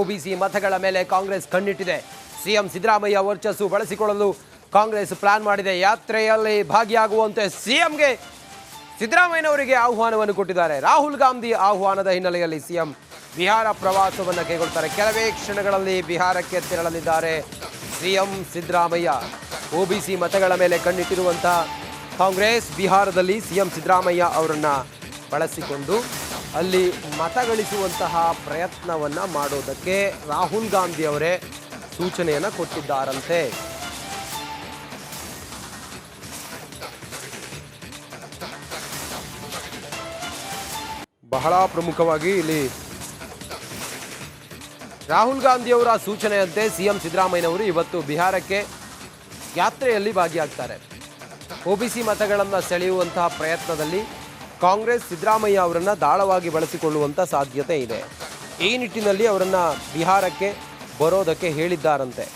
OBC ಮತಗಳ ಮೇಲೆ ಕಾಂಗ್ರೆಸ್ ಕಣ್ಣಿಟ್ಟಿದೆ. ಸಿಎಂ ಸಿದ್ದರಾಮಯ್ಯ ವರ್ಚಸ್ಸು ಬಳಸಿಕೊಳ್ಳಲು ಕಾಂಗ್ರೆಸ್ ಪ್ಲಾನ್ ಮಾಡಿದೆ. ಯಾತ್ರೆಯಲ್ಲಿ ಭಾಗಿಯಾಗುವಂತೆ ಸಿಎಂಗೆ ಸಿದ್ದರಾಮಯ್ಯನವರಿಗೆ ಆಹ್ವಾನವನ್ನು ಕೊಟ್ಟಿದ್ದಾರೆ. ರಾಹುಲ್ ಗಾಂಧಿ ಆಹ್ವಾನದ ಹಿನ್ನೆಲೆಯಲ್ಲಿ ಸಿಎಂ ಬಿಹಾರ ಪ್ರವಾಸವನ್ನು ಕೈಗೊಳ್ತಾರೆ. ಕೆಲವೇ ಕ್ಷಣಗಳಲ್ಲಿ ಬಿಹಾರಕ್ಕೆ ತೆರಳಲಿದ್ದಾರೆ ಸಿಎಂ ಸಿದ್ದರಾಮಯ್ಯ. ಒಬಿಸಿ ಮತಗಳ ಮೇಲೆ ಕಣ್ಣಿಟ್ಟಿರುವಂತಹ ಕಾಂಗ್ರೆಸ್ ಬಿಹಾರದಲ್ಲಿ ಸಿಎಂ ಸಿದ್ದರಾಮಯ್ಯ ಅವರನ್ನು ಬಳಸಿಕೊಂಡು ಅಲ್ಲಿ ಮತಗಳಿಸುವಂತಹ ಪ್ರಯತ್ನವನ್ನು ಮಾಡೋದಕ್ಕೆ ರಾಹುಲ್ ಗಾಂಧಿ ಅವರೇ ಸೂಚನೆಯನ್ನು ಕೊಟ್ಟಿದ್ದಾರಂತೆ. ಬಹಳ ಪ್ರಮುಖವಾಗಿ ಇಲ್ಲಿ ರಾಹುಲ್ ಗಾಂಧಿಯವರ ಸೂಚನೆಯಂತೆ ಸಿಎಂ ಸಿದ್ದರಾಮಯ್ಯನವರು ಇವತ್ತು ಬಿಹಾರಕ್ಕೆ ಯಾತ್ರೆಯಲ್ಲಿ ಭಾಗಿಯಾಗ್ತಾರೆ. ಒಬಿಸಿ ಮತಗಳನ್ನು ಸೆಳೆಯುವಂತಹ ಪ್ರಯತ್ನದಲ್ಲಿ ಕಾಂಗ್ರೆಸ್ ಸಿದ್ದರಾಮಯ್ಯ ಅವರನ್ನು ದಾಳವಾಗಿ ಬಳಸಿಕೊಳ್ಳುವಂಥ ಸಾಧ್ಯತೆ ಇದೆ. ಈ ನಿಟ್ಟಿನಲ್ಲಿ ಅವರನ್ನು ಬಿಹಾರಕ್ಕೆ ಬರೋದಕ್ಕೆ ಹೇಳಿದ್ದಾರಂತೆ.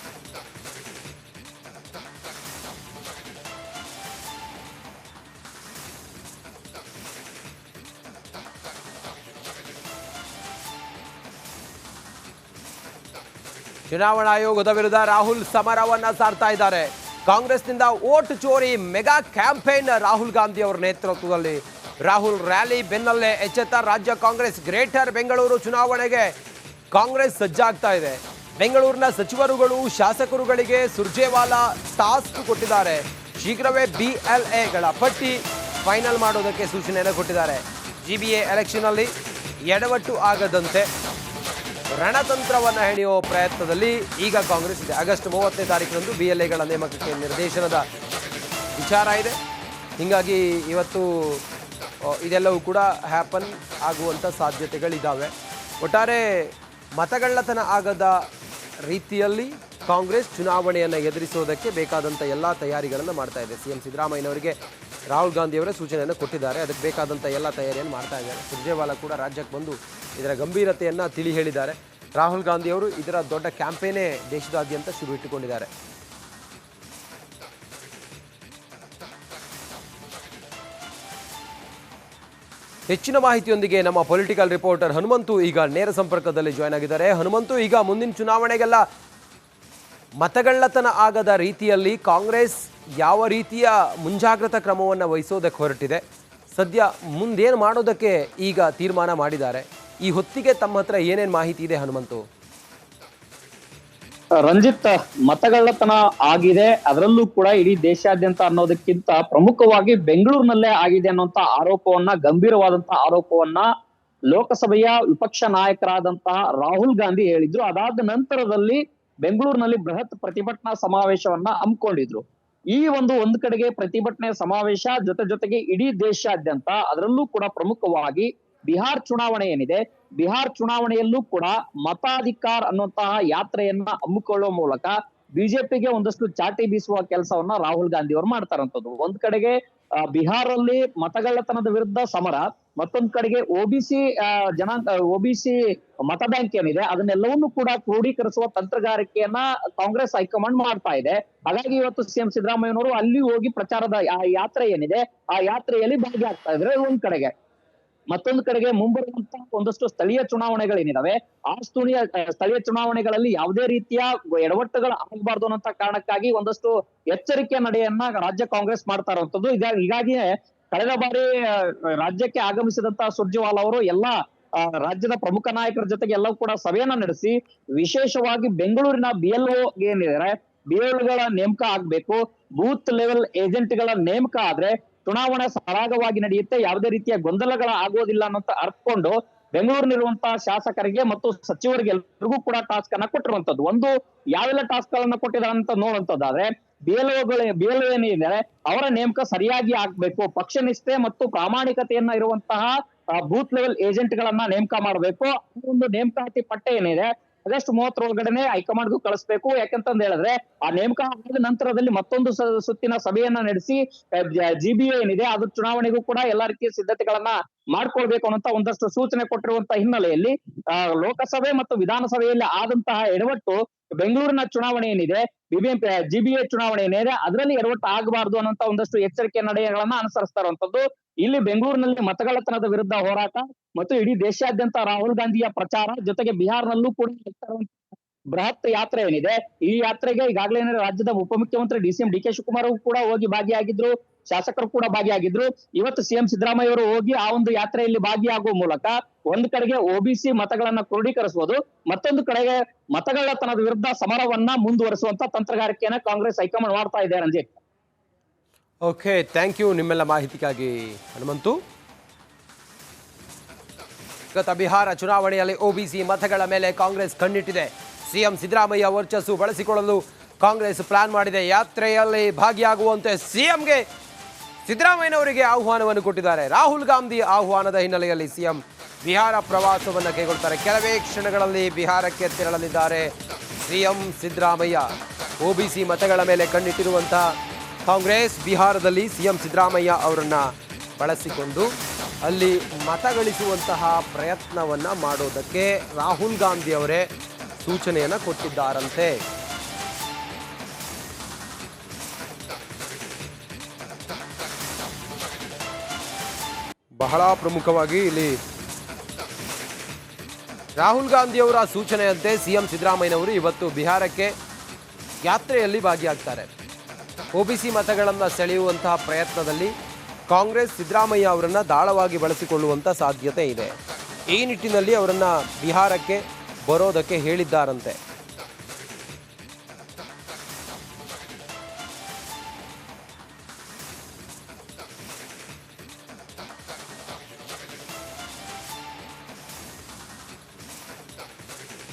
ಚುನಾವಣಾ ಆಯೋಗದ ವಿರುದ್ಧ ರಾಹುಲ್ ಸಮರವನ್ನ ಸಾರ್ತಾ ಇದ್ದಾರೆ. ಕಾಂಗ್ರೆಸ್ನಿಂದ ಓಟ್ ಚೋರಿ ಮೆಗಾ ಕ್ಯಾಂಪೇನ್ ರಾಹುಲ್ ಗಾಂಧಿ ಅವರ ನೇತೃತ್ವದಲ್ಲಿ ರಾಹುಲ್ ರ್ಯಾಲಿ ಬೆನ್ನಲ್ಲೇ ಎಚ್ಚೆತ್ತ ರಾಜ್ಯ ಕಾಂಗ್ರೆಸ್ ಗ್ರೇಟರ್ ಬೆಂಗಳೂರು ಚುನಾವಣೆಗೆ ಕಾಂಗ್ರೆಸ್ ಸಜ್ಜಾಗ್ತಾ ಇದೆ. ಬೆಂಗಳೂರಿನ ಸಚಿವರುಗಳು, ಶಾಸಕರುಗಳಿಗೆ ಸುರ್ಜೇವಾಲಾ ಟಾಸ್ಕ್ ಕೊಟ್ಟಿದ್ದಾರೆ. ಶೀಘ್ರವೇ ಬಿಎಲ್ಎಗಳ ಪಟ್ಟಿ ಫೈನಲ್ ಮಾಡೋದಕ್ಕೆ ಸೂಚನೆಯನ್ನು ಕೊಟ್ಟಿದ್ದಾರೆ. ಜಿ ಬಿ ಎ ಎಲೆಕ್ಷನ್ನಲ್ಲಿ ಎಡವಟ್ಟು ಆಗದಂತೆ ರಣತಂತ್ರವನ್ನು ಹೆಣೆಯುವ ಪ್ರಯತ್ನದಲ್ಲಿ ಈಗ ಕಾಂಗ್ರೆಸ್ ಇದೆ. ಆಗಸ್ಟ್ ಮೂವತ್ತನೇ ತಾರೀಕಿನಂದು ಬಿ ಎಲ್ ಎಗಳ ನೇಮಕಕ್ಕೆ ನಿರ್ದೇಶನದ ವಿಚಾರ ಇದೆ. ಹೀಗಾಗಿ ಇವತ್ತು ಇದೆಲ್ಲವೂ ಕೂಡ ಹ್ಯಾಪನ್ ಆಗುವಂಥ ಸಾಧ್ಯತೆಗಳಿದ್ದಾವೆ ಒಟ್ಟಾರೆ ಮತಗಳ್ಳತನ ಆಗದ ರೀತಿಯಲ್ಲಿ ಕಾಂಗ್ರೆಸ್ ಚುನಾವಣೆಯನ್ನು ಎದುರಿಸೋದಕ್ಕೆ ಬೇಕಾದಂಥ ಎಲ್ಲ ತಯಾರಿಗಳನ್ನು ಮಾಡ್ತಾ ಇದೆ. ಸಿ ಎಂ ಸಿದ್ದರಾಮಯ್ಯನವರಿಗೆ ರಾಹುಲ್ ಗಾಂಧಿಯವರೇ ಸೂಚನೆಯನ್ನು ಕೊಟ್ಟಿದ್ದಾರೆ. ಅದಕ್ಕೆ ಬೇಕಾದಂಥ ಎಲ್ಲ ತಯಾರಿಯನ್ನು ಮಾಡ್ತಾ ಇದ್ದಾರೆ. ಸುರ್ಜೇವಾಲಾ ಕೂಡ ರಾಜ್ಯಕ್ಕೆ ಬಂದು ಇದರ ಗಂಭೀರತೆಯನ್ನು ತಿಳಿ ಹೇಳಿದ್ದಾರೆ. ರಾಹುಲ್ ಗಾಂಧಿಯವರು ಇದರ ದೊಡ್ಡ ಕ್ಯಾಂಪೇನೇ ದೇಶದಾದ್ಯಂತ ಶುರು ಇಟ್ಟುಕೊಂಡಿದ್ದಾರೆ. ಹೆಚ್ಚಿನ ಮಾಹಿತಿಯೊಂದಿಗೆ ನಮ್ಮ ಪೊಲಿಟಿಕಲ್ ರಿಪೋರ್ಟರ್ ಹನುಮಂತು ಈಗ ನೇರ ಸಂಪರ್ಕದಲ್ಲಿ ಜಾಯ್ನ್ ಆಗಿದ್ದಾರೆ. ಹನುಮಂತು, ಈಗ ಮುಂದಿನ ಚುನಾವಣೆಗೆಲ್ಲ ಮತಗಳ್ಳತನ ಆಗದ ರೀತಿಯಲ್ಲಿ ಕಾಂಗ್ರೆಸ್ ಯಾವ ರೀತಿಯ ಮುಂಜಾಗ್ರತಾ ಕ್ರಮವನ್ನು ವಹಿಸೋದಕ್ಕೆ ಹೊರಟಿದೆ. ಸದ್ಯ ಮುಂದೇನು ಮಾಡೋದಕ್ಕೆ ಈಗ ತೀರ್ಮಾನ ಮಾಡಿದ್ದಾರೆ. ಈ ಹೊತ್ತಿಗೆ ತಮ್ಮ ಹತ್ರ ಏನೇನು ಮಾಹಿತಿ ಇದೆ ಹನುಮಂತು? ರಂಜಿತ್ ಮತಗಳ್ಳತನ ಆಗಿದೆ. ಅದರಲ್ಲೂ ಕೂಡ ಇಡೀ ದೇಶಾದ್ಯಂತ ಅನ್ನೋದಕ್ಕಿಂತ ಪ್ರಮುಖವಾಗಿ ಬೆಂಗಳೂರಿನಲ್ಲೇ ಆಗಿದೆ ಅನ್ನುವಂತ ಆರೋಪವನ್ನ ಗಂಭೀರವಾದಂತಹ ಆರೋಪವನ್ನ ಲೋಕಸಭೆಯ ವಿಪಕ್ಷ ನಾಯಕರಾದಂತಹ ರಾಹುಲ್ ಗಾಂಧಿ ಹೇಳಿದ್ರು. ಅದಾದ ನಂತರದಲ್ಲಿ ಬೆಂಗಳೂರಿನಲ್ಲಿ ಬೃಹತ್ ಪ್ರತಿಭಟನಾ ಸಮಾವೇಶವನ್ನ ಹಮ್ಮಿಕೊಂಡಿದ್ರು. ಈ ಒಂದು ಒಂದ್ ಕಡೆಗೆ ಪ್ರತಿಭಟನೆ ಸಮಾವೇಶ ಜೊತೆ ಜೊತೆಗೆ ಇಡೀ ದೇಶಾದ್ಯಂತ, ಅದರಲ್ಲೂ ಕೂಡ ಪ್ರಮುಖವಾಗಿ ಬಿಹಾರ್ ಚುನಾವಣೆ ಏನಿದೆ, ಬಿಹಾರ್ ಚುನಾವಣೆಯಲ್ಲೂ ಕೂಡ ಮತಾಧಿಕಾರ ಅನ್ನುವಂತಹ ಯಾತ್ರೆಯನ್ನ ಹಮ್ಮಿಕೊಳ್ಳುವ ಮೂಲಕ ಬಿಜೆಪಿಗೆ ಒಂದಷ್ಟು ಚಾಟಿ ಬೀಸುವ ಕೆಲಸವನ್ನ ರಾಹುಲ್ ಗಾಂಧಿ ಅವರು ಮಾಡ್ತಾರಂತದ್ದು. ಒಂದ್ ಕಡೆಗೆ ಬಿಹಾರಲ್ಲಿ ಮತಗಳ್ಳತನದ ವಿರುದ್ಧ ಸಮರ, ಮತ್ತೊಂದ್ ಕಡೆಗೆ ಒಬಿಸಿ ಜನಾಂಗ ಒಬಿಸಿ ಮತ ಬ್ಯಾಂಕ್ ಏನಿದೆ, ಅದನ್ನೆಲ್ಲವನ್ನೂ ಕೂಡ ಕ್ರೋಢೀಕರಿಸುವ ತಂತ್ರಗಾರಿಕೆಯನ್ನ ಕಾಂಗ್ರೆಸ್ ಹೈಕಮಾಂಡ್ ಮಾಡ್ತಾ ಇದೆ. ಹಾಗಾಗಿ ಇವತ್ತು ಸಿಎಂ ಸಿದ್ದರಾಮಯ್ಯನವರು ಅಲ್ಲಿ ಹೋಗಿ ಪ್ರಚಾರದ ಯಾತ್ರೆ ಏನಿದೆ, ಆ ಯಾತ್ರೆಯಲ್ಲಿ ಭಾಗಿಯಾಗ್ತಾ ಇದ್ರೆ ಒಂದ್ ಕಡೆಗೆ. ಮತ್ತೊಂದು ಕಡೆಗೆ ಮುಂಬರುವಂತಹ ಒಂದಷ್ಟು ಸ್ಥಳೀಯ ಚುನಾವಣೆಗಳೇನಿದಾವೆ, ಆ ಸ್ಥಳೀಯ ಸ್ಥಳೀಯ ಚುನಾವಣೆಗಳಲ್ಲಿ ಯಾವುದೇ ರೀತಿಯ ಎಡವಟ್ಟುಗಳು ಆಗಬಾರ್ದು ಅನ್ನೋಂತ ಕಾರಣಕ್ಕಾಗಿ ಒಂದಷ್ಟು ಎಚ್ಚರಿಕೆ ನಡೆಯನ್ನ ರಾಜ್ಯ ಕಾಂಗ್ರೆಸ್ ಮಾಡ್ತಾ ಇರುವಂತದ್ದು ಹೀಗಾಗಿ ಹೀಗಾಗಿಯೇ ಕಳೆದ ಬಾರಿ ರಾಜ್ಯಕ್ಕೆ ಆಗಮಿಸಿದಂತ ಸುರ್ಜಿವಾಲ್ ಅವರು ಎಲ್ಲಾ ರಾಜ್ಯದ ಪ್ರಮುಖ ನಾಯಕರ ಜೊತೆಗೆ ಎಲ್ಲವೂ ಕೂಡ ಸಭೆಯನ್ನ ನಡೆಸಿ ವಿಶೇಷವಾಗಿ ಬೆಂಗಳೂರಿನ ಬಿಎಲ್ಒ ಏನಿದ್ದಾರೆ ಬಿಎಲ್ಗಳ ನೇಮಕ ಆಗ್ಬೇಕು, ಬೂತ್ ಲೆವೆಲ್ ಏಜೆಂಟ್ಗಳ ನೇಮಕ ಆದ್ರೆ ಚುನಾವಣೆ ಸರಾಗವಾಗಿ ನಡೆಯುತ್ತೆ, ಯಾವುದೇ ರೀತಿಯ ಗೊಂದಲಗಳ ಆಗೋದಿಲ್ಲ ಅನ್ನೋಂತ ಅರ್ಥಕೊಂಡು ಬೆಂಗಳೂರಿನಲ್ಲಿರುವಂತಹ ಶಾಸಕರಿಗೆ ಮತ್ತು ಸಚಿವರಿಗೆ ಎಲ್ರಿಗೂ ಕೂಡ ಟಾಸ್ಕ್ ಅನ್ನ ಕೊಟ್ಟಿರುವಂತದ್ದು. ಒಂದು, ಯಾವೆಲ್ಲ ಟಾಸ್ಕ್ ಗಳನ್ನ ಕೊಟ್ಟಿದ್ದಾರೆ ಅಂತ ನೋಡುವಂತದ್ದಾದ್ರೆ ಬಿಎಲ್ಒಗಳು ಬಿಎಲ್ಒ ಏನಿದ್ದಾರೆ ಅವರ ನೇಮಕ ಸರಿಯಾಗಿ ಆಗ್ಬೇಕು, ಪಕ್ಷ ನಿಷ್ಠೆ ಮತ್ತು ಪ್ರಾಮಾಣಿಕತೆಯನ್ನ ಇರುವಂತಹ ಬೂತ್ ಲೆವೆಲ್ ಏಜೆಂಟ್ ಗಳನ್ನ ನೇಮಕ ಮಾಡಬೇಕು. ಒಂದು ನೇಮಕಾತಿ ಪಟ್ಟ ಏನಿದೆ ಆಗಸ್ಟ್ ಮೂವತ್ತರೊಳಗಡೆನೆ ಹೈಕಮಾಂಡ್ಗೂ ಕಳಿಸ್ಬೇಕು. ಯಾಕಂತಂದ ಹೇಳಿದ್ರೆ, ಆ ನೇಮಕ ಆದ ನಂತರದಲ್ಲಿ ಮತ್ತೊಂದು ಸುತ್ತಿನ ಸಭೆಯನ್ನ ನಡೆಸಿ ಜಿಬಿಎ ಏನಿದೆ ಅದು ಚುನಾವಣೆಗೂ ಕೂಡ ಎಲ್ಲಾ ರೀತಿಯ ಸಿದ್ಧತೆಗಳನ್ನ ಮಾಡ್ಕೊಳ್ಬೇಕು ಅನ್ನೋಂತ ಒಂದಷ್ಟು ಸೂಚನೆ ಕೊಟ್ಟಿರುವಂತ ಹಿನ್ನೆಲೆಯಲ್ಲಿ ಲೋಕಸಭೆ ಮತ್ತು ವಿಧಾನಸಭೆಯಲ್ಲಿ ಆದಂತಹ ಎಡವಟ್ಟು ಬೆಂಗಳೂರಿನ ಚುನಾವಣೆ ಏನಿದೆ ಬಿಬಿಎಂಪಿ ಜಿಬಿಎ ಚುನಾವಣೆ ಏನಿದೆ, ಅದರಲ್ಲಿ ಎರವಟ್ಟು ಆಗಬಾರ್ದು ಅನ್ನೋಂತ ಒಂದಷ್ಟು ಎಚ್ಚರಿಕೆ ನಡೆಗಳನ್ನ ಅನುಸರಿಸ್ತಾ ಇರುವಂತದ್ದು. ಇಲ್ಲಿ ಬೆಂಗಳೂರಿನಲ್ಲಿ ಮತಗಳತನದ ವಿರುದ್ಧ ಹೋರಾಟ ಮತ್ತು ಇಡೀ ದೇಶಾದ್ಯಂತ ರಾಹುಲ್ ಗಾಂಧಿಯ ಪ್ರಚಾರ, ಜೊತೆಗೆ ಬಿಹಾರ್ನಲ್ಲೂ ಕೂಡ ಬೃಹತ್ ಯಾತ್ರೆ ಏನಿದೆ, ಈ ಯಾತ್ರೆಗೆ ಈಗಾಗಲೇ ರಾಜ್ಯದ ಉಪಮುಖ್ಯಮಂತ್ರಿ D C M D K Shivakumar ಕೂಡ ಹೋಗಿ ಭಾಗಿಯಾಗಿದ್ರು. ಶಾಸಕರು ಕೂಡ ಭಾಗಿಯಾಗಿದ್ರು. ಇವತ್ತು ಸಿಎಂ ಸಿದ್ದರಾಮಯ್ಯ ಅವರು ಹೋಗಿ ಆ ಒಂದು ಯಾತ್ರೆಯಲ್ಲಿ ಭಾಗಿಯಾಗುವ ಮೂಲಕ ಒಂದು ಕಡೆಗೆ ಒಬಿಸಿ ಮತಗಳನ್ನ ಕ್ರೋಢೀಕರಿಸುವುದು ಮತ್ತೊಂದು ಕಡೆಗೆ ಮತಗಳ್ಳತನದ ವಿರುದ್ಧ ಸಮರವನ್ನ ಮುಂದುವರಿಸುವಂತ ತಂತ್ರಗಾರಿಕೆಯನ್ನ ಕಾಂಗ್ರೆಸ್ ಹೈಕಮಾಂಡ್ ಮಾಡ್ತಾ ಇದೆ ರಂಜಿತ್. ಓಕೆ ಥ್ಯಾಂಕ್ ಯು ನಿಮ್ಮೆಲ್ಲ ಮಾಹಿತಿಗಾಗಿ ಹನುಮಂತು. ಗತ ಬಿಹಾರ ಚುನಾವಣೆಯಲ್ಲಿ ಒಬಿಸಿ ಮತಗಳ ಮೇಲೆ ಕಾಂಗ್ರೆಸ್ ಕಣ್ಣಿಟ್ಟಿದೆ. ಸಿಎಂ ಸಿದ್ದರಾಮಯ್ಯ ವರ್ಚಸ್ಸು ಬಳಸಿಕೊಳ್ಳಲು ಕಾಂಗ್ರೆಸ್ ಪ್ಲಾನ್ ಮಾಡಿದೆ. ಯಾತ್ರೆಯಲ್ಲಿ ಭಾಗಿಯಾಗುವಂತೆ ಸಿಎಂಗೆ ಸಿದ್ದರಾಮಯ್ಯನವರಿಗೆ ಆಹ್ವಾನವನ್ನು ಕೊಟ್ಟಿದ್ದಾರೆ. ರಾಹುಲ್ ಗಾಂಧಿ ಆಹ್ವಾನದ ಹಿನ್ನೆಲೆಯಲ್ಲಿ ಸಿಎಂ ಬಿಹಾರ ಪ್ರವಾಸವನ್ನು ಕೈಗೊಳ್ತಾರೆ. ಕೆಲವೇ ಕ್ಷಣಗಳಲ್ಲಿ ಬಿಹಾರಕ್ಕೆ ತೆರಳಲಿದ್ದಾರೆ ಸಿಎಂ ಸಿದ್ದರಾಮಯ್ಯ. ಒಬಿಸಿ ಮತಗಳ ಮೇಲೆ ಕಣ್ಣಿಟ್ಟಿರುವಂತಹ ಕಾಂಗ್ರೆಸ್ ಬಿಹಾರದಲ್ಲಿ ಸಿಎಂ ಸಿದ್ದರಾಮಯ್ಯ ಅವರನ್ನು ಬಳಸಿಕೊಂಡು ಅಲ್ಲಿ ಮತಗಳಿಸುವಂತಹ ಪ್ರಯತ್ನವನ್ನ ಮಾಡೋದಕ್ಕೆ ರಾಹುಲ್ ಗಾಂಧಿ ಅವರೇ ಸೂಚನೆಯನ್ನು ಕೊಟ್ಟಿದ್ದಾರಂತೆ. ಬಹಳ ಪ್ರಮುಖವಾಗಿ ಇಲ್ಲಿ ರಾಹುಲ್ ಗಾಂಧಿಯವರ ಸೂಚನೆಯಂತೆ ಸಿಎಂ ಸಿದ್ದರಾಮಯ್ಯನವರು ಇವತ್ತು ಬಿಹಾರಕ್ಕೆ ಯಾತ್ರೆಯಲ್ಲಿ ಭಾಗಿಯಾಗ್ತಾರೆ. ಒಬಿಸಿ ಮತಗಳನ್ನು ಸೆಳೆಯುವಂತಹ ಪ್ರಯತ್ನದಲ್ಲಿ ಕಾಂಗ್ರೆಸ್ ಸಿದ್ದರಾಮಯ್ಯ ಅವರನ್ನು ದಾಳವಾಗಿ ಬಳಸಿಕೊಳ್ಳುವಂಥ ಸಾಧ್ಯತೆ ಇದೆ. ಈ ನಿಟ್ಟಿನಲ್ಲಿ ಅವರನ್ನು ಬಿಹಾರಕ್ಕೆ ಬರೋದಕ್ಕೆ ಹೇಳಿದ್ದಾರಂತೆ.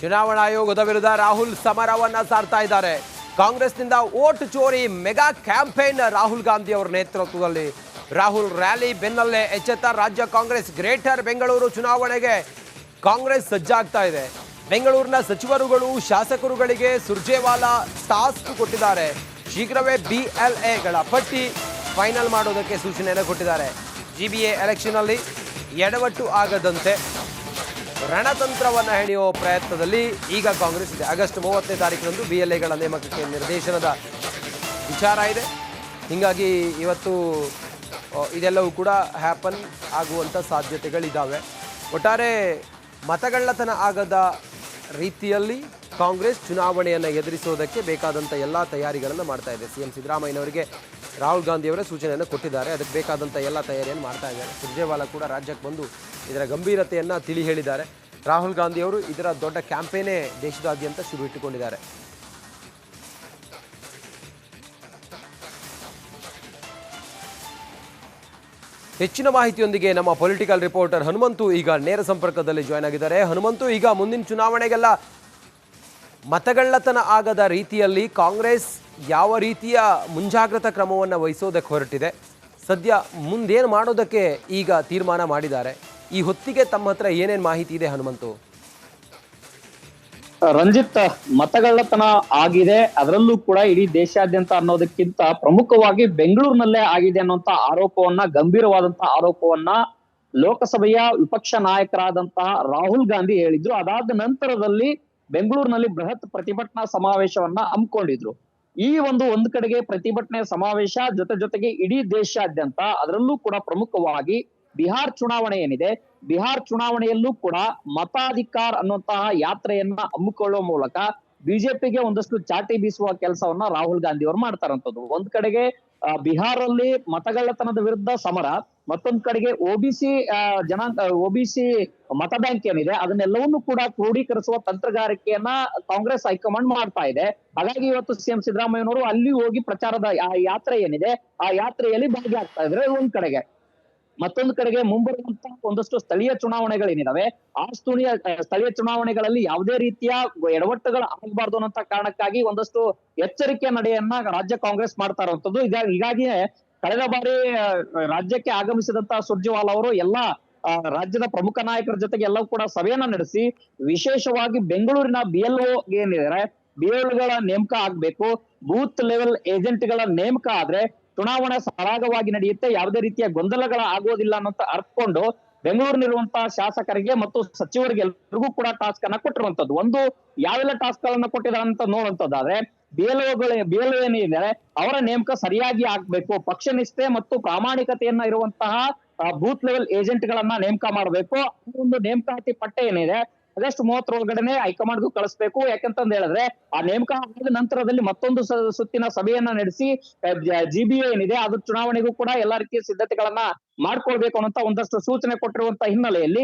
ಚುನಾವಣಾ ಆಯೋಗದ ವಿರುದ್ಧ ರಾಹುಲ್ ಸಮರವನ್ನ ಸಾರ್ತಾ ಇದ್ದಾರೆ. ಕಾಂಗ್ರೆಸ್ನಿಂದ ಓಟ್ ಚೋರಿ ಮೆಗಾ ಕ್ಯಾಂಪೇನ್ ರಾಹುಲ್ ಗಾಂಧಿ ಅವರ ನೇತೃತ್ವದಲ್ಲಿ. ರಾಹುಲ್ ರ್ಯಾಲಿ ಬೆನ್ನಲ್ಲೇ ಎಚ್ಚೆತ್ತ ರಾಜ್ಯ ಕಾಂಗ್ರೆಸ್ ಗ್ರೇಟರ್ ಬೆಂಗಳೂರು ಚುನಾವಣೆಗೆ ಕಾಂಗ್ರೆಸ್ ಸಜ್ಜಾಗ್ತಾ ಇದೆ. ಬೆಂಗಳೂರಿನ ಸಚಿವರುಗಳು ಶಾಸಕರುಗಳಿಗೆ ಸುರ್ಜೇವಾಲಾ ಟಾಸ್ಕ್ ಕೊಟ್ಟಿದ್ದಾರೆ. ಶೀಘ್ರವೇ ಬಿಎಲ್ಎಗಳ ಪಟ್ಟಿ ಫೈನಲ್ ಮಾಡೋದಕ್ಕೆ ಸೂಚನೆಯನ್ನು ಕೊಟ್ಟಿದ್ದಾರೆ. ಜಿಬಿಎ ಎಲೆಕ್ಷನ್ನಲ್ಲಿ ಎಡವಟ್ಟು ಆಗದಂತೆ ರಣತಂತ್ರವನ್ನು ಹೆಣೆಯುವ ಪ್ರಯತ್ನದಲ್ಲಿ ಈಗ ಕಾಂಗ್ರೆಸ್ ಇದೆ. ಆಗಸ್ಟ್ ಮೂವತ್ತನೇ ತಾರೀಕಿನಂದು ಬಿ ಎಲ್ ಎಗಳ ನೇಮಕಕ್ಕೆ ನಿರ್ದೇಶನದ ವಿಚಾರ ಇದೆ. ಹೀಗಾಗಿ ಇವತ್ತು ಇದೆಲ್ಲವೂ ಕೂಡ ಹ್ಯಾಪನ್ ಆಗುವಂಥ ಸಾಧ್ಯತೆಗಳಿದ್ದಾವೆ ಒಟ್ಟಾರೆ ಮತಗಳ್ಳತನ ಆಗದ ರೀತಿಯಲ್ಲಿ ಕಾಂಗ್ರೆಸ್ ಚುನಾವಣೆಯನ್ನು ಎದುರಿಸೋದಕ್ಕೆ ಬೇಕಾದಂಥ ಎಲ್ಲ ತಯಾರಿಗಳನ್ನು ಮಾಡ್ತಾ ಇದೆ. ಸಿ ಎಂ ಸಿದ್ದರಾಮಯ್ಯನವರಿಗೆ ರಾಹುಲ್ ಗಾಂಧಿ ಅವರೇ ಸೂಚನೆಯನ್ನು ಕೊಟ್ಟಿದ್ದಾರೆ. ಅದಕ್ಕೆ ಬೇಕಾದಂಥ ಎಲ್ಲ ತಯಾರಿಯನ್ನು ಮಾಡ್ತಾ ಇದ್ದಾರೆ. ಸುರ್ಜೇವಾಲಾ ಕೂಡ ರಾಜ್ಯಕ್ಕೆ ಬಂದು ಇದರ ಗಂಭೀರತೆಯನ್ನು ತಿಳಿ ಹೇಳಿದ್ದಾರೆ. ರಾಹುಲ್ ಗಾಂಧಿ ಅವರು ಇದರ ದೊಡ್ಡ ಕ್ಯಾಂಪೇನೇ ದೇಶದಾದ್ಯಂತ ಶುರು ಇಟ್ಟುಕೊಂಡಿದ್ದಾರೆ. ಹೆಚ್ಚಿನ ಮಾಹಿತಿಯೊಂದಿಗೆ ನಮ್ಮ ಪೊಲಿಟಿಕಲ್ ರಿಪೋರ್ಟರ್ ಹನುಮಂತು ಈಗ ನೇರ ಸಂಪರ್ಕದಲ್ಲಿ ಜಾಯ್ನ್ ಆಗಿದ್ದಾರೆ. ಹನುಮಂತು ಈಗ ಮುಂದಿನ ಚುನಾವಣೆಗೆಲ್ಲ ಮತಗಳ್ಳತನ ಆಗದ ರೀತಿಯಲ್ಲಿ ಕಾಂಗ್ರೆಸ್ ಯಾವ ರೀತಿಯ ಮುಂಜಾಗ್ರತಾ ಕ್ರಮವನ್ನು ವಹಿಸೋದಕ್ಕೆ ಹೊರಟಿದೆ. ಸದ್ಯ ಮುಂದೇನು ಮಾಡೋದಕ್ಕೆ ಈಗ ತೀರ್ಮಾನ ಮಾಡಿದ್ದಾರೆ. ಈ ಹೊತ್ತಿಗೆ ತಮ್ಮ ಹತ್ರ ಏನೇನು ಮಾಹಿತಿ ಇದೆ ಹನುಮಂತು? ರಂಜಿತ್, ಮತಗಳ್ಳತನ ಆಗಿದೆ. ಅದರಲ್ಲೂ ಕೂಡ ಇಡೀ ದೇಶಾದ್ಯಂತ ಅನ್ನೋದಕ್ಕಿಂತ ಪ್ರಮುಖವಾಗಿ ಬೆಂಗಳೂರಿನಲ್ಲೇ ಆಗಿದೆ ಅನ್ನುವಂತ ಆರೋಪವನ್ನ ಗಂಭೀರವಾದಂತಹ ಆರೋಪವನ್ನ ಲೋಕಸಭೆಯ ವಿಪಕ್ಷ ನಾಯಕರಾದಂತಹ ರಾಹುಲ್ ಗಾಂಧಿ ಹೇಳಿದ್ರು. ಅದಾದ ನಂತರದಲ್ಲಿ ಬೆಂಗಳೂರಿನಲ್ಲಿ ಬೃಹತ್ ಪ್ರತಿಭಟನಾ ಸಮಾವೇಶವನ್ನ ಹಮ್ಮಿಕೊಂಡಿದ್ರು. ಈ ಒಂದು ಒಂದ್ ಕಡೆಗೆ ಪ್ರತಿಭಟನೆ ಸಮಾವೇಶ, ಜೊತೆ ಜೊತೆಗೆ ಇಡೀ ದೇಶಾದ್ಯಂತ ಅದರಲ್ಲೂ ಕೂಡ ಪ್ರಮುಖವಾಗಿ ಬಿಹಾರ್ ಚುನಾವಣೆ ಏನಿದೆ, ಬಿಹಾರ್ ಚುನಾವಣೆಯಲ್ಲೂ ಕೂಡ ಮತಾಧಿಕಾರ್ ಅನ್ನುವಂತಹ ಯಾತ್ರೆಯನ್ನ ಹಮ್ಮಿಕೊಳ್ಳುವ ಮೂಲಕ ಬಿಜೆಪಿಗೆ ಒಂದಷ್ಟು ಚಾಟಿ ಬೀಸುವ ಕೆಲಸವನ್ನ ರಾಹುಲ್ ಗಾಂಧಿ ಅವರು ಮಾಡ್ತಾರಂತದ್ದು. ಒಂದ್ ಕಡೆಗೆ ಬಿಹಾರಲ್ಲಿ ಮತಗಳ್ಳತನದ ವಿರುದ್ಧ ಸಮರ. ಮತ್ತೊಂದ್ ಕಡೆಗೆ ಒಬಿಸಿ ಜನಾಂಗ ಒಬಿಸಿ ಮತ ಬ್ಯಾಂಕ್ ಏನಿದೆ, ಅದನ್ನೆಲ್ಲವನ್ನೂ ಕೂಡ ಕ್ರೋಢೀಕರಿಸುವ ತಂತ್ರಗಾರಿಕೆಯನ್ನ ಕಾಂಗ್ರೆಸ್ ಹೈಕಮಾಂಡ್ ಮಾಡ್ತಾ ಇದೆ. ಹಾಗಾಗಿ ಇವತ್ತು ಸಿಎಂ ಸಿದ್ದರಾಮಯ್ಯನವರು ಅಲ್ಲಿ ಹೋಗಿ ಪ್ರಚಾರದ ಯಾತ್ರೆ ಏನಿದೆ, ಆ ಯಾತ್ರೆಯಲ್ಲಿ ಭಾಗಿಯಾಗ್ತಾ ಇದ್ರೆ ಒಂದ್ ಕಡೆಗೆ. ಮತ್ತೊಂದು ಕಡೆಗೆ ಮುಂಬರುವಂತಹ ಒಂದಷ್ಟು ಸ್ಥಳೀಯ ಚುನಾವಣೆಗಳೇನಿದಾವೆ, ಆ ಸ್ಥಳೀಯ ಸ್ಥಳೀಯ ಚುನಾವಣೆಗಳಲ್ಲಿ ಯಾವುದೇ ರೀತಿಯ ಎಡವಟ್ಟುಗಳು ಆಗಬಾರ್ದು ಅನ್ನೋಂತ ಕಾರಣಕ್ಕಾಗಿ ಒಂದಷ್ಟು ಎಚ್ಚರಿಕೆ ನಡೆಯನ್ನ ರಾಜ್ಯ ಕಾಂಗ್ರೆಸ್ ಮಾಡ್ತಾ ಇರುವಂತದ್ದು ಈಗ, ಹೀಗಾಗಿಯೇ ಕಳೆದ ಬಾರಿ ರಾಜ್ಯಕ್ಕೆ ಆಗಮಿಸಿದಂತ ಸುರ್ಜೇವಾಲಾ ಅವರು ಎಲ್ಲಾ ರಾಜ್ಯದ ಪ್ರಮುಖ ನಾಯಕರ ಜೊತೆಗೆ ಎಲ್ಲವೂ ಕೂಡ ಸಭೆಯನ್ನ ನಡೆಸಿ ವಿಶೇಷವಾಗಿ ಬೆಂಗಳೂರಿನ ಬಿಎಲ್ಒ ಏನಿದ್ದಾರೆ ಬಿಎಲ್ಗಳ ನೇಮಕ ಆಗ್ಬೇಕು, ಬೂತ್ ಲೆವೆಲ್ ಏಜೆಂಟ್ಗಳ ನೇಮಕ ಆದ್ರೆ ಚುನಾವಣೆ ಸರಾಗವಾಗಿ ನಡೆಯುತ್ತೆ, ಯಾವುದೇ ರೀತಿಯ ಗೊಂದಲಗಳ ಆಗೋದಿಲ್ಲ ಅನ್ನೋಂತ ಅರ್ಥಕೊಂಡು ಬೆಂಗಳೂರಿನಲ್ಲಿರುವಂತಹ ಶಾಸಕರಿಗೆ ಮತ್ತು ಸಚಿವರಿಗೆ ಎಲ್ರಿಗೂ ಕೂಡ ಟಾಸ್ಕ್ ಅನ್ನ ಕೊಟ್ಟಿರುವಂತದ್ದು ಒಂದು ಯಾವೆಲ್ಲ ಟಾಸ್ಕ್ ಗಳನ್ನ ಕೊಟ್ಟಿದ್ದಾರೆ ಅಂತ ನೋಡುವಂತದ್ದಾದ್ರೆ ಬಿಎಲ್ಒಗಳು ಬಿಎಲ್ಒ ಏನಿದೆ, ಅವರ ನೇಮಕ ಸರಿಯಾಗಿ ಆಗ್ಬೇಕು ಪಕ್ಷ ನಿಷ್ಠೆ ಮತ್ತು ಪ್ರಾಮಾಣಿಕತೆಯನ್ನ ಇರುವಂತಹ ಬೂತ್ ಲೆವೆಲ್ ಏಜೆಂಟ್ ಗಳನ್ನ ನೇಮಕ ಮಾಡಬೇಕು. ಒಂದು ನೇಮಕಾತಿ ಪಟ್ಟ ಏನಿದೆ ಆಗಸ್ಟ್ ಮೂವತ್ತರೊಳಗಡೆನೆ ಹೈಕಮಾಂಡ್ಗೂ ಕಳಿಸ್ಬೇಕು. ಯಾಕಂತಂದ್ ಹೇಳಿದ್ರೆ, ಆ ನೇಮಕ ಆದ ನಂತರದಲ್ಲಿ ಮತ್ತೊಂದು ಸುತ್ತಿನ ಸಭೆಯನ್ನ ನಡೆಸಿ ಜಿ ಬಿ ಏನಿದೆ, ಅದು ಚುನಾವಣೆಗೂ ಕೂಡ ಎಲ್ಲಾ ರೀತಿಯ ಸಿದ್ಧತೆಗಳನ್ನ ಮಾಡ್ಕೊಳ್ಬೇಕು ಅನ್ನೋಂತ ಒಂದಷ್ಟು ಸೂಚನೆ ಕೊಟ್ಟಿರುವಂತ ಹಿನ್ನೆಲೆಯಲ್ಲಿ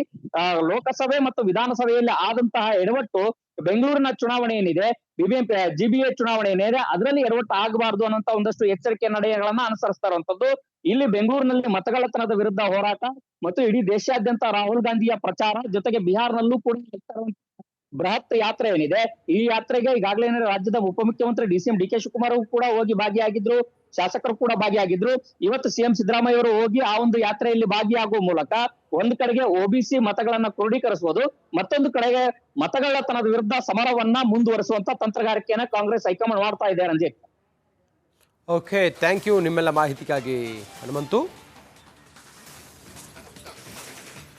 ಲೋಕಸಭೆ ಮತ್ತು ವಿಧಾನಸಭೆಯಲ್ಲಿ ಆದಂತಹ ಎಡವಟ್ಟು ಬೆಂಗಳೂರಿನ ಚುನಾವಣೆ ಏನಿದೆ, ಬಿಬಿಎಂಪಿ ಜಿಬಿಎ ಚುನಾವಣೆ ಏನಿದೆ, ಅದರಲ್ಲಿ ಎರವಟ್ಟು ಆಗಬಾರದು ಅನ್ನೋಂತ ಒಂದಷ್ಟು ಎಚ್ಚರಿಕೆ ನಡೆಯಗಳನ್ನ ಅನುಸರಿಸ್ತಾ ಇರುವಂತದ್ದು. ಇಲ್ಲಿ ಬೆಂಗಳೂರಿನಲ್ಲಿ ಮತಗಳತನದ ವಿರುದ್ಧ ಹೋರಾಟ ಮತ್ತು ಇಡೀ ದೇಶಾದ್ಯಂತ ರಾಹುಲ್ ಗಾಂಧಿಯ ಪ್ರಚಾರ, ಜೊತೆಗೆ ಬಿಹಾರ್ನಲ್ಲೂ ಕೂಡ ಬೃಹತ್ ಯಾತ್ರೆ ಏನಿದೆ, ಈ ಯಾತ್ರೆಗೆ ಈಗಾಗಲೇ ರಾಜ್ಯದ ಉಪಮುಖ್ಯಮಂತ್ರಿ D C M D K Shivakumar ಕೂಡ ಹೋಗಿ ಭಾಗಿಯಾಗಿದ್ರು. ಶಾಸಕರು ಕೂಡ ಭಾಗಿಯಾಗಿದ್ರು. ಇವತ್ತು ಸಿಎಂ ಸಿದ್ದರಾಮಯ್ಯ ಅವರು ಹೋಗಿ ಆ ಒಂದು ಯಾತ್ರೆಯಲ್ಲಿ ಭಾಗಿಯಾಗುವ ಮೂಲಕ ಒಂದ್ ಕಡೆಗೆ ಒಬಿಸಿ ಮತಗಳನ್ನ ಕ್ರೋಢೀಕರಿಸುವುದು ಮತ್ತೊಂದು ಕಡೆಗೆ ಮತಗಳತನದ ವಿರುದ್ಧ ಸಮರವನ್ನ ಮುಂದುವರಿಸುವಂತ ತಂತ್ರಗಾರಿಕೆಯನ್ನ ಕಾಂಗ್ರೆಸ್ ಹೈಕಮಾಂಡ್ ಮಾಡ್ತಾ ಇದೆ ರಂಜಿತ್ ಓಕೆ ಥ್ಯಾಂಕ್ ಯು ನಿಮ್ಮೆಲ್ಲ ಮಾಹಿತಿಗಾಗಿ ಹನುಮಂತು.